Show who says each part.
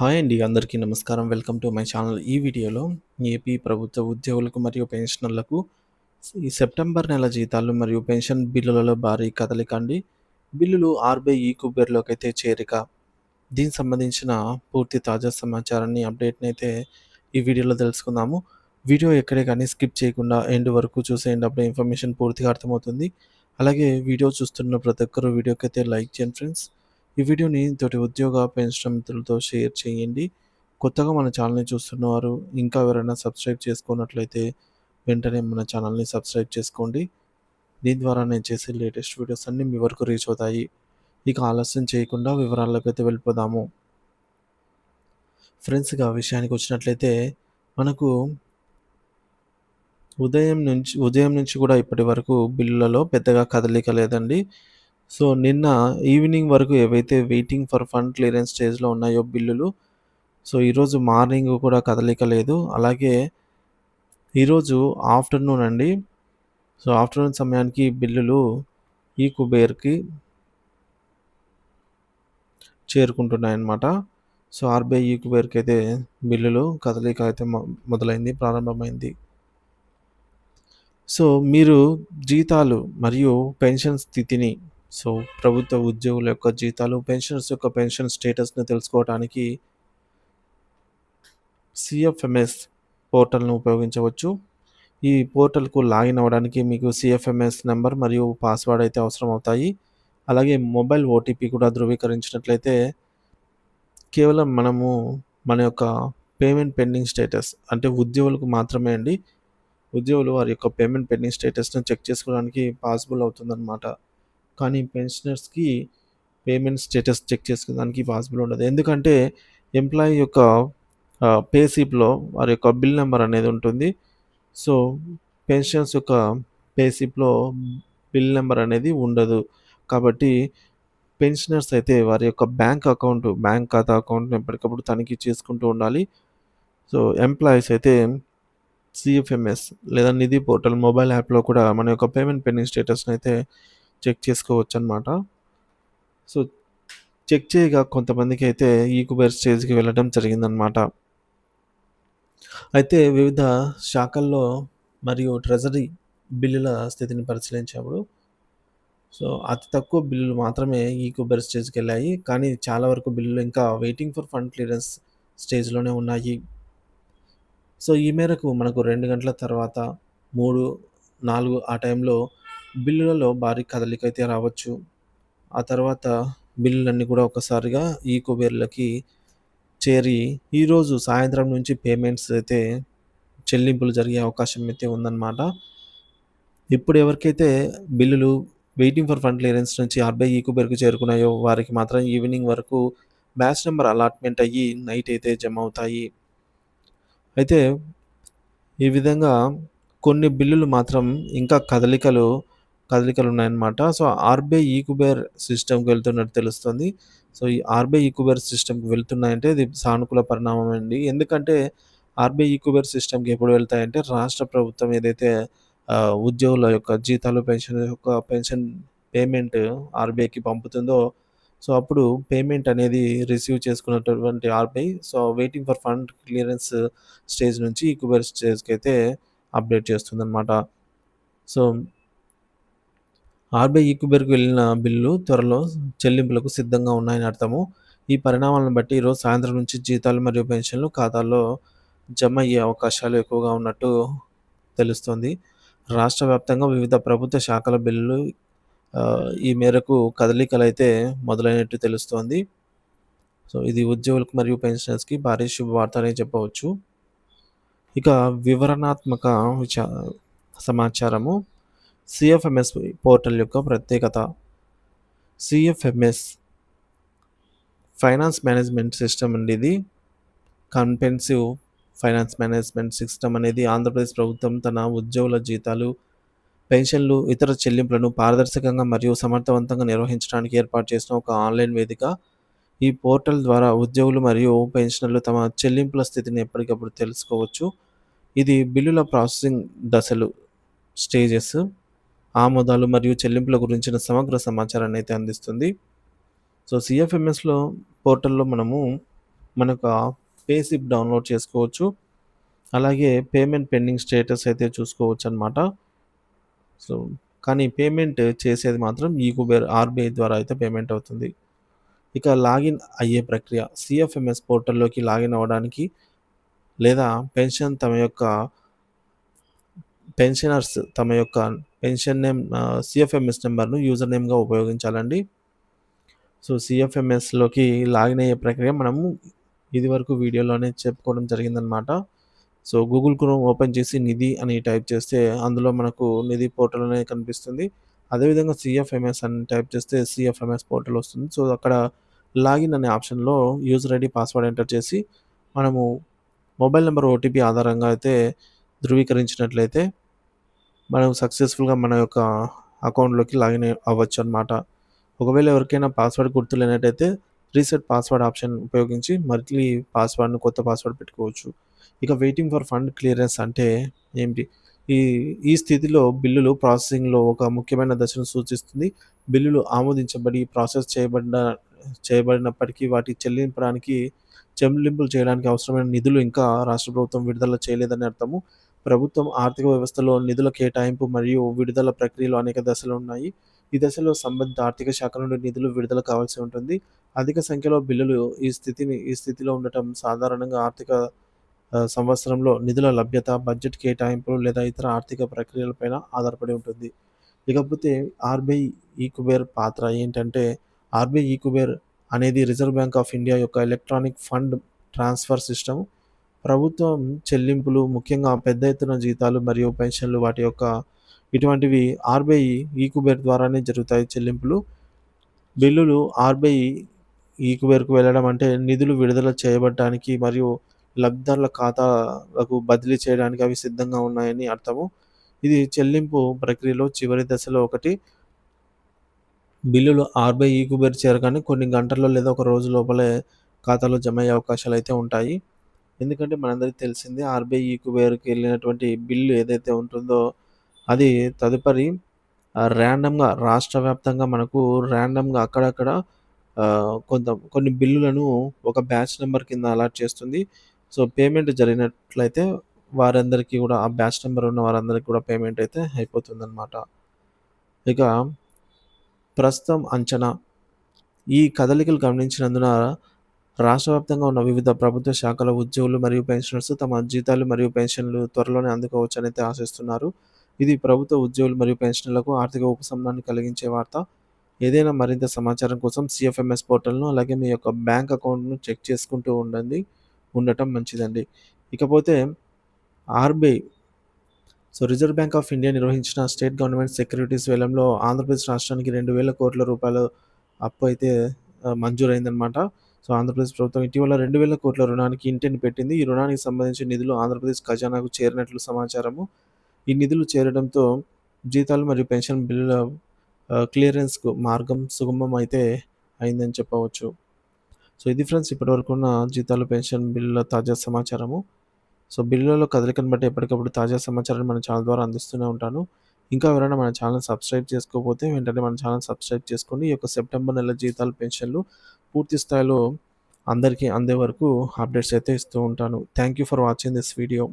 Speaker 1: Hi అండి అందరికీ నమస్కారం. Welcome to my channel. ఈ వీడియోలో ఏపీ ప్రభుత్వ ఉద్యోగులకు మరియు పెన్షనర్లకు ఈ సెప్టెంబర్ నెల జీతాలు మరియు పెన్షన్ బిల్లులలో భారీ కదలిక అండి. బిల్లులు ఆర్బీఐ ఈ కుబేర్లోకి అయితే చేరిక దీనికి సంబంధించిన పూర్తి తాజా సమాచారాన్ని అప్డేట్ని అయితే ఈ వీడియోలో తెలుసుకుందాము. వీడియో ఎక్కడే కానీ స్కిప్ చేయకుండా ఎండ్ వరకు చూసేయండి అప్పుడే ఇన్ఫర్మేషన్ పూర్తిగా అర్థమవుతుంది. అలాగే వీడియో చూస్తున్న ప్రతి ఒక్కరు వీడియోకి అయితే లైక్ చేయండి ఫ్రెండ్స్. ఈ వీడియోని తోటి ఉద్యోగ పెన్షన్ మిత్రులతో షేర్ చేయండి. కొత్తగా మన ఛానల్ని చూస్తున్నవారు ఇంకా ఎవరైనా సబ్స్క్రైబ్ చేసుకున్నట్లయితే వెంటనే మన ఛానల్ని సబ్స్క్రైబ్ చేసుకోండి. దీని ద్వారా నేను చేసే లేటెస్ట్ వీడియోస్ అన్నీ మీ వరకు రీచ్ అవుతాయి. ఇక ఆలస్యం చేయకుండా వివరాల్లోకి అయితే వెళ్ళిపోదాము. ఫ్రెండ్స్గా విషయానికి వచ్చినట్లయితే మనకు ఉదయం నుంచి ఉదయం నుంచి కూడా ఇప్పటి వరకు బిల్లులలో పెద్దగా కదలిక లేదండి. సో నిన్న ఈవినింగ్ వరకు ఏవైతే వెయిటింగ్ ఫర్ ఫండ్ క్లియరెన్స్ స్టేజ్లో ఉన్నాయో బిల్లులు సో ఈరోజు మార్నింగ్ కూడా కదలిక లేదు. అలాగే ఈరోజు ఆఫ్టర్నూన్ అండి. సో ఆఫ్టర్నూన్ సమయానికి బిల్లులు ఈ కుబేర్కి చేరుకుంటున్నాయన్నమాట. సో ఆర్బీఐ ఈ కుబేర్కి అయితే బిల్లులు కదలిక అయితే మొదలైంది ప్రారంభమైంది. సో మీరు జీతాలు మరియు పెన్షన్ స్థితిని సో ప్రభుత్వ ఉద్యోగుల యొక్క జీతాలు పెన్షనర్స్ యొక్క పెన్షన్ స్టేటస్ని తెలుసుకోవడానికి సిఎఫ్ఎంఎస్ పోర్టల్ను ఉపయోగించవచ్చు. ఈ పోర్టల్కు లాగిన్ అవ్వడానికి మీకు సిఎఫ్ఎంఎస్ నెంబర్ మరియు పాస్వర్డ్ అయితే అవసరం అవుతాయి అలాగే మొబైల్ ఓటీపీ కూడా ధృవీకరించినట్లయితే కేవలం మనము మన యొక్క పేమెంట్ పెండింగ్ స్టేటస్ అంటే ఉద్యోగులకు మాత్రమే అండి. ఉద్యోగులు వారి యొక్క పేమెంట్ పెండింగ్ స్టేటస్ను చెక్ చేసుకోవడానికి పాసిబుల్ అవుతుందన్నమాట. కానీ పెన్షనర్స్కి పేమెంట్ స్టేటస్ చెక్ చేసుకోవడానికి పాసిబుల్ ఉండదు. ఎందుకంటే ఎంప్లాయీ యొక్క పేసిప్లో వారి యొక్క బిల్ నెంబర్ అనేది ఉంటుంది. సో పెన్షన్స్ యొక్క పేసిప్లో బిల్ నెంబర్ అనేది ఉండదు. కాబట్టి పెన్షనర్స్ అయితే వారి యొక్క బ్యాంక్ అకౌంట్ బ్యాంక్ ఖాతా అకౌంట్ని ఎప్పటికప్పుడు తనిఖీ చేసుకుంటూ ఉండాలి. సో ఎంప్లాయీస్ అయితే సిఎఫ్ఎంఎస్ లేదా నిధి పోర్టల్ మొబైల్ యాప్లో కూడా మన యొక్క పేమెంట్ పెండింగ్ స్టేటస్ని అయితే చెక్ చేసుకోవచ్చు అనమాట సో చెక్ చేయగా కొంతమందికి అయితే ఈ స్టేజ్కి వెళ్ళడం జరిగిందనమాట అయితే వివిధ శాఖల్లో మరియు ట్రెజరీ బిల్లుల స్థితిని పరిశీలించినప్పుడు సో అతి తక్కువ బిల్లులు మాత్రమే ఈ స్టేజ్కి వెళ్ళాయి. కానీ చాలా వరకు బిల్లులు ఇంకా వెయిటింగ్ ఫర్ ఫండ్ క్లియరెన్స్ స్టేజ్లోనే ఉన్నాయి. సో ఈ మేరకు మనకు రెండు గంటల తర్వాత మూడు నాలుగు ఆ టైంలో బిల్లులలో భారీ కదలిక అయితే రావచ్చు. ఆ తర్వాత బిల్లులన్నీ కూడా ఒకసారిగా ఈ కుబేర్లకి చేరి ఈరోజు సాయంత్రం నుంచి పేమెంట్స్ అయితే చెల్లింపులు జరిగే అవకాశం అయితే ఉందన్నమాట. ఇప్పుడు ఎవరికైతే బిల్లులు వెయిటింగ్ ఫర్ ఫండ్ క్లియరెన్స్ నుంచి ఆర్బీఐ ఈకుబేర్కు చేరుకున్నాయో వారికి మాత్రం ఈవినింగ్ వరకు బ్యాచ్ నెంబర్ అలాట్మెంట్ అయ్యి నైట్ అయితే జమ అవుతాయి. అయితే ఈ విధంగా కొన్ని బిల్లులు మాత్రం ఇంకా కదలికలు కదలికలు ఉన్నాయన్నమాట సో ఆర్బీఐ ఈకుబేర్ సిస్టమ్కి వెళ్తున్నట్టు తెలుస్తుంది. సో ఈ ఆర్బీఐ ఈకుబేర్ సిస్టమ్కి వెళ్తున్నాయంటే ఇది సానుకూల పరిణామం అండి. ఎందుకంటే ఆర్బీఐ ఈకుబేర్ సిస్టమ్కి ఎప్పుడు వెళ్తాయంటే రాష్ట్ర ప్రభుత్వం ఏదైతే ఉద్యోగుల యొక్క జీతాలు పెన్షన్ యొక్క పెన్షన్ పేమెంట్ ఆర్బీఐకి పంపుతుందో సో అప్పుడు పేమెంట్ అనేది రిసీవ్ చేసుకున్నటువంటి RBI. So waiting for fund clearance stage నుంచి ఈకుబేర్ స్టేజ్కి అయితే అప్డేట్ చేస్తుందన్నమాట. సో ఆర్బీఐ ఈక్యుబేర్కి వెళ్ళిన బిల్లు త్వరలో చెల్లింపులకు సిద్ధంగా ఉన్నాయని అర్థము. ఈ పరిణామాలను బట్టి ఈరోజు సాయంత్రం నుంచి జీతాలు మరియు పెన్షన్లు ఖాతాల్లో జమ అయ్యే అవకాశాలు ఎక్కువగా ఉన్నట్టు తెలుస్తుంది. రాష్ట్ర వ్యాప్తంగా వివిధ ప్రభుత్వ శాఖల బిల్లులు ఈ మేరకు కదలికలు అయితే మొదలైనట్టు తెలుస్తోంది. సో ఇది ఉద్యోగులకు మరియు పెన్షనర్స్కి భారీ శుభవార్త అని చెప్పవచ్చు. ఇక వివరణాత్మక విచ సమాచారము. సిఎఫ్ఎంఎస్ పోర్టల్ యొక్క ప్రత్యేకత. సిఎఫ్ఎంఎస్ ఫైనాన్స్ మేనేజ్మెంట్ సిస్టమ్ అండి ఇది కాంపెన్సివ్ ఫైనాన్స్ మేనేజ్మెంట్ సిస్టమ్ అనేది ఆంధ్రప్రదేశ్ ప్రభుత్వం తన ఉద్యోగుల జీతాలు పెన్షన్లు ఇతర చెల్లింపులను పారదర్శకంగా మరియు సమర్థవంతంగా నిర్వహించడానికి ఏర్పాటు చేసిన ఒక ఆన్లైన్ వేదిక. ఈ పోర్టల్ ద్వారా ఉద్యోగులు మరియు పెన్షనర్లు తమ చెల్లింపుల స్థితిని ఎప్పటికప్పుడు తెలుసుకోవచ్చు. ఇది బిల్లుల ప్రాసెసింగ్ దశలు స్టేజెస్. ఆమోదాలు మరియు చెల్లింపుల గురించిన సమగ్ర సమాచారాన్ని అయితే అందిస్తుంది సో సిఎఫ్ఎంఎస్లో పోర్టల్లో మనము మనకు ఆ పే డౌన్‌లోడ్ చేసుకోవచ్చు. అలాగే పేమెంట్ పెండింగ్ స్టేటస్ అయితే చూసుకోవచ్చు అనమాట సో, కానీ పేమెంట్ చేసేది మాత్రం ఈ కుబేర్ ఆర్‌బీఐ ద్వారా అయితే పేమెంట్ అవుతుంది. ఇక లాగిన్ అయ్యే ప్రక్రియ సీఎఫ్ఎంఎస్ పోర్టల్‌లోకి లాగిన్ అవ్వడానికి లేదా పెన్షన్ తమ యొక్క పెన్షనర్స్ తమ యొక్క పెన్షన్ నేమ్ సిఎఫ్ఎంఎస్ నెంబర్ను యూజర్ నేమ్‌గా ఉపయోగించాలండి. సో, సిఎఫ్ఎంఎస్లోకి లాగిన్ అయ్యే ప్రక్రియ మనము ఇదివరకు వీడియోలోనే చెప్పుకోవడం జరిగిందనమాట. సో, గూగుల్ క్రోమ్ ఓపెన్ చేసి నిధి అని టైప్ చేస్తే అందులో మనకు నిధి పోర్టల్ అనేది కనిపిస్తుంది. అదేవిధంగా సిఎఫ్ఎంఎస్ అని టైప్ చేస్తే సిఎఫ్ఎంఎస్ పోర్టల్ వస్తుంది. సో, అక్కడ లాగిన్ అనే ఆప్షన్‌లో యూజర్ ఐడీ, పాస్వర్డ్ ఎంటర్ చేసి మనము మొబైల్ నెంబర్ ఓటీపీ ఆధారంగా అయితే ధృవీకరించినట్లయితే మనం సక్సెస్‌ఫుల్‌గా మన యొక్క అకౌంట్‌లోకి లాగిన్ అవ్వచ్చు అనమాట ఒకవేళ ఎవరికైనా పాస్వర్డ్ గుర్తులేనట్టయితే రీసెట్ పాస్వర్డ్ ఆప్షన్ ఉపయోగించి మళ్ళీ పాస్వర్డ్‌ను కొత్త పాస్వర్డ్ పెట్టుకోవచ్చు. ఇక వెయిటింగ్ ఫర్ ఫండ్ క్లియరెన్స్ అంటే ఏంటి? ఈ ఈ స్థితిలో బిల్లులు ప్రాసెసింగ్‌లో ఒక ముఖ్యమైన దశను సూచిస్తుంది. బిల్లులు ఆమోదించబడి ప్రాసెస్ చేయబడిన చేయబడినప్పటికీ వాటి చెల్లింపడానికి చెల్లింపులు చేయడానికి అవసరమైన నిధులు ఇంకా రాష్ట్ర ప్రభుత్వం విడుదల చేయలేదని అర్థము. ప్రభుత్వం ఆర్థిక వ్యవస్థలో నిధుల కేటాయింపు మరియు విడుదల ప్రక్రియలో అనేక దశలు ఉన్నాయి. ఈ దశలో సంబంధిత ఆర్థిక శాఖ నుండి నిధులు విడుదల కావాల్సి ఉంటుంది. అధిక సంఖ్యలో బిల్లులు ఈ స్థితిని ఈ స్థితిలో ఉండటం సాధారణంగా ఆర్థిక సంవత్సరంలో నిధుల లభ్యత, బడ్జెట్ కేటాయింపులు లేదా ఇతర ఆర్థిక ప్రక్రియలపైన ఆధారపడి ఉంటుంది. ఇకపోతే ఆర్‌బీఐ ఈ కుబేర్ పాత్ర ఏంటంటే ఆర్‌బీఐ ఈ కుబేర్ అనేది రిజర్వ్ బ్యాంక్ ఆఫ్ ఇండియా యొక్క ఎలక్ట్రానిక్ ఫండ్ ట్రాన్స్‌ఫర్ సిస్టమ్. ప్రభుత్వం చెల్లింపులు ముఖ్యంగా పెద్ద ఎత్తున జీతాలు మరియు పెన్షన్లు వాటి యొక్క ఇటువంటివి ఆర్‌బీఐ ఈ కుబేర్ ద్వారానే జరుగుతాయి చెల్లింపులు. బిల్లులు ఆర్‌బీఐ ఈ కుబేర్‌కు వెళ్ళడం అంటే నిధులు విడుదల చేయబడటానికి మరియు లబ్ధిదారుల ఖాతాలకు బదిలీ చేయడానికి అవి సిద్ధంగా ఉన్నాయని అర్థము. ఇది చెల్లింపు ప్రక్రియలో చివరి దశలో ఒకటి. బిల్లులు ఆర్‌బీఐ ఈ కుబేర్ చేరగానే కొన్ని గంటల్లో లేదా ఒక రోజు లోపలే ఖాతాలో జమ అయ్యే అవకాశాలు అయితే ఉంటాయి. ఎందుకంటే మనందరికీ తెలిసిందే ఆర్‌బీఐ ఈక్వేర్కి వెళ్ళినటువంటి బిల్లు ఏదైతే ఉంటుందో అది తదుపరి ర్యాండమ్‌గా రాష్ట్ర వ్యాప్తంగా మనకు ర్యాండమ్‌గా అక్కడక్కడ కొంత కొన్ని బిల్లులను ఒక బ్యాచ్ నెంబర్ కింద అలాట్ చేస్తుంది. సో, పేమెంట్ జరిగినట్లయితే వారందరికీ కూడా ఆ బ్యాచ్ నెంబర్ ఉన్న వారందరికి కూడా పేమెంట్ అయితే అయిపోతుందన్నమాట ఇక ప్రస్తుతం అంచనా ఈ కదలికలు గమనించినందున రాష్ట్ర వ్యాప్తంగా ఉన్న వివిధ ప్రభుత్వ శాఖల ఉద్యోగులు మరియు పెన్షనర్స్ తమ జీతాలు మరియు పెన్షన్లు త్వరలోనే అందుకోవచ్చని ఆశిస్తున్నారు. ఇది ప్రభుత్వ ఉద్యోగులు మరియు పెన్షన్లకు ఆర్థిక ఉపశమనాన్ని కలిగించే వార్త. ఏదైనా మరింత సమాచారం కోసం సిఎఫ్ఎంఎస్ పోర్టల్‌ను అలాగే మీ యొక్క బ్యాంక్ అకౌంట్‌ను చెక్ చేసుకుంటూ ఉండండి. ఉండటం మంచిదండి. ఇకపోతే RBI so, Reserve Bank of India నిర్వహించిన స్టేట్ గవర్నమెంట్ సెక్యూరిటీస్ వేలంలో ఆంధ్రప్రదేశ్ రాష్ట్రానికి 2,000 కోట్ల రూపాయల అప్పు అయితే మంజూరైందనమాట. సో, ఆంధ్రప్రదేశ్ ప్రభుత్వం ఇటీవల 2,000 కోట్ల రుణానికి ఇంటిని పెట్టింది. ఈ రుణానికి సంబంధించిన నిధులు ఆంధ్రప్రదేశ్ ఖజానాకు చేరినట్లు సమాచారము. ఈ నిధులు చేరడంతో జీతాలు మరియు పెన్షన్ బిల్లుల క్లియరెన్స్‌కు మార్గం సుగమం అయితే అయిందని చెప్పవచ్చు. సో, ఇది ఫ్రెండ్స్ ఇప్పటివరకు ఉన్న జీతాలు, పెన్షన్ బిల్లుల తాజా సమాచారము. సో, బిల్లులలో కదలికను బట్టి ఎప్పటికప్పుడు తాజా సమాచారాన్ని మన ఛానల్ ద్వారా అందిస్తూనే ఉంటాను. ఇంకా ఎవరైనా మన ఛానల్ సబ్స్క్రైబ్ చేసుకోకపోతే వెంటనే మన ఛానల్ సబ్స్క్రైబ్ చేసుకోండి. ఈ యొక్క సెప్టెంబర్ నెల జీతాలు, పెన్షన్లు పూర్తి స్థాయిలో అందరికీ అందే వరకు అప్డేట్స్ అయితే ఇస్తూ ఉంటాను. Thank you for watching this video.